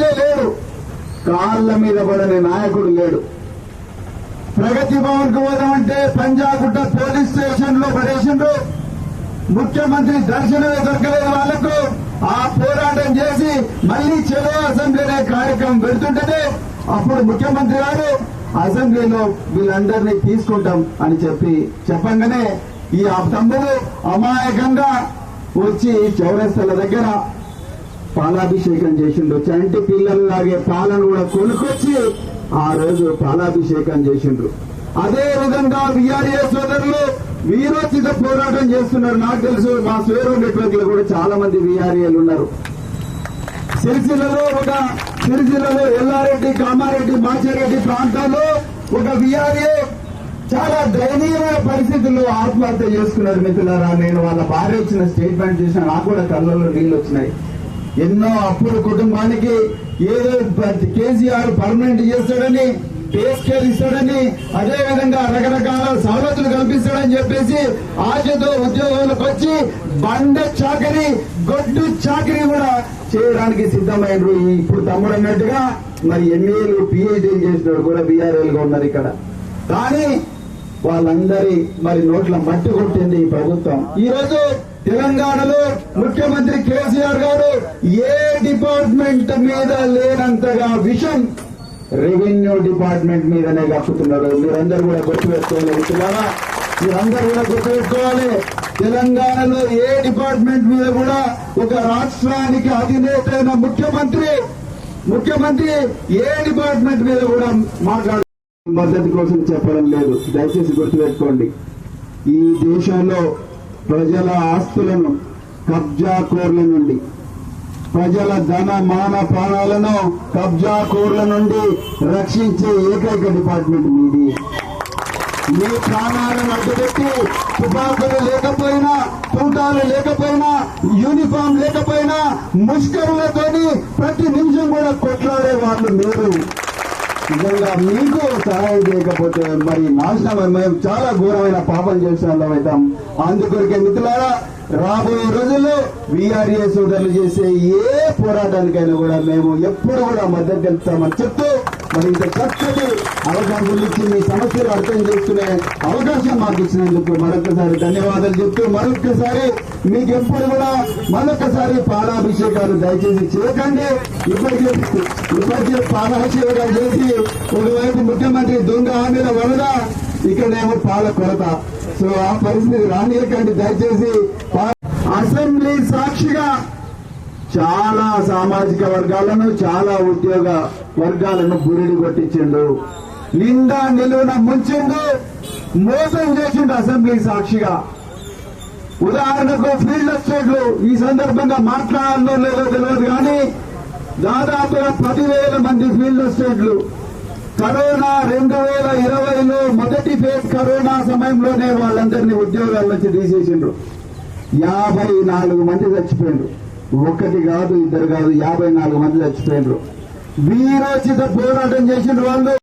MLA లేడు. కాళ్ళ మీద పడని నాయకుడు లేడు. ప్రగతి భవన్కు పోదామంటే పంజాగుట్ట పోలీస్ స్టేషన్లో పడేసిండ్రు. ముఖ్యమంత్రి దర్శనమే దొరకలేదు వాళ్ళకు ఆ పోరాటం చేసి మళ్ళీ చెలో అసెంబ్లీ అనే కార్యక్రమం పెడుతుంటేనే అప్పుడు ముఖ్యమంత్రి గారు అసెంబ్లీలో వీళ్ళందరినీ తీసుకుంటాం అని చెప్పి చెప్పంగానే ఈ ఆ తమ్ముడు అమాయకంగా వచ్చి చౌరస్తల దగ్గర పాలాభిషేకం చేసిండు. చంటి పిల్లలు లాగే పాలను కూడా కొనుక్కొచ్చి ఆ రోజు పాలాభిషేకం చేసిండ్రు అదే విధంగా విఆర్ఏ సోదరులు వీరోచిత పోరాటం చేస్తున్నారు. నాకు తెలుసు మా స్వేరో నెట్వర్క్లో కూడా చాలా మంది విఆర్ఏలు ఉన్నారు. సిరిసిల్లలో ఒక సిరిసిల్లలో ఎల్లారెడ్డి కామారెడ్డి మాచారెడ్డి ప్రాంతాల్లో ఒక విఆర్ఏ చాలా దయనీయమైన పరిస్థితుల్లో ఆత్మహత్య చేసుకున్నారు మిత్రులారా. నేను వాళ్ళ భార్య ఇచ్చిన స్టేట్మెంట్ చూసిన నాకు కూడా కళ్ళల్లో నీళ్ళు వచ్చినాయి. ఎన్నో అప్పుల కుటుంబానికి ఏదో కేసీఆర్ పర్మనెంట్ చేస్తాడని పే ఇస్తాడని అదే విధంగా రకరకాల సవలతులు కల్పిస్తాడని చెప్పేసి ఆశతో ఉద్యోగాలకు వచ్చి బండ చాకరి గొడ్డు చాకరీ కూడా చేయడానికి సిద్ధమైనరు ఇప్పుడు తమ్ముడు అన్నట్టుగా మరి ఎన్ఏలు పిహెచ్డీలు చేసినాడు కూడా బీఆర్ఎల్గా ఉన్నారు ఇక్కడ. కానీ వాళ్ళందరి మరి నోట్ల మట్టి కొట్టింది ఈ ప్రభుత్వం. ఈ రోజు తెలంగాణలో ముఖ్యమంత్రి కేసీఆర్ గారు ఏ డిపార్ట్మెంట్ మీద లేనంతగా విషం రెవెన్యూ డిపార్ట్మెంట్ మీదనే కప్పుతున్నారు మీరందరూ కూడా గుర్తుపెట్టుకోవాలి మిత్రులారా. మీరందరూ కూడా గుర్తుపెట్టుకోవాలి తెలంగాణలో ఏ డిపార్ట్మెంట్ మీద కూడా ఒక రాష్ట్రానికి అధినేత ముఖ్యమంత్రి ముఖ్యమంత్రి ఏ డిపార్ట్మెంట్ మీద కూడా మాట్లాడు మద్దతు కోసం చెప్పడం లేదు. దయచేసి గుర్తుపెట్టుకోండి. ఈ దేశంలో ప్రజల ఆస్తులను కబ్జా కోర్ల నుండి ప్రజల ధన మాన ప్రాణాలను కబ్జా కోర్ల నుండి రక్షించే ఏకైక డిపార్ట్మెంట్ మీది. మీ ప్రాణాలను అడ్డుపెట్టి తుపాకులు లేకపోయినా తూటాలు లేకపోయినా యూనిఫామ్ లేకపోయినా ముష్కరులతోని ప్రతి నిమిషం కూడా కొట్లాడే వాళ్ళు మీరు. నిజంగా మీకు సహాయం చేయకపోతే మరి నాశనం మేము చాలా ఘోరమైన పాపం చేసిన అవుతాం అందుకొరికే మిత్రులారా రాబోయే రోజుల్లో వీఆర్ఏ సోదరులు చేసే ఏ పోరాటానికైనా కూడా మేము ఎప్పుడు కూడా మద్దతు తెలుపుతామని చెప్తూ మరి ఇంత చక్కటి అవకాశం ఇచ్చి మీ సమస్యలు అర్థం చేసుకునే అవకాశం మాకు ఇచ్చినందుకు మరొకసారి ధన్యవాదాలు చెప్తూ మరొకసారి మీకు ఎప్పుడు కూడా మరొకసారి పాలాభిషేకాలు దయచేసి చేయకండి. ఇప్పటికే ఇప్పటికే పాలాభిషేకాలు చేసి ఒకవైపు ముఖ్యమంత్రి దొంగ హామీల వరద ఇక్కడేమో పాల కొరత. సో ఆ పరిస్థితి రానియకండి. దయచేసి అసెంబ్లీ సాక్షిగా చాలా సామాజిక వర్గాలను చాలా ఉద్యోగ వర్గాలను బురిడి కొట్టించిండు. నిండా నిలువున ముంచిండు మోసం చేసిండు అసెంబ్లీ సాక్షిగా. ఉదాహరణకు ఫీల్డ్ ఎస్టేట్లు ఈ సందర్భంగా మాట్లాడాలో లేదో తెలియదు కానీ దాదాపుగా పదివేల మంది ఫీల్డ్ ఎస్టేట్లు. కరోనా రెండు వేల ఇరవైలో మొదటి ఫేజ్ కరోనా సమయంలోనే వాళ్ళందరినీ ఉద్యోగాల నుంచి తీసేసిండ్రు. యాభై నాలుగు మంది చచ్చిపోయిండ్రు. ఒకటి కాదు ఇద్దరు కాదు యాభై నాలుగు మంది చచ్చిపోయినారు. వీరోచిత పోరాటం చేసిన వాళ్ళు.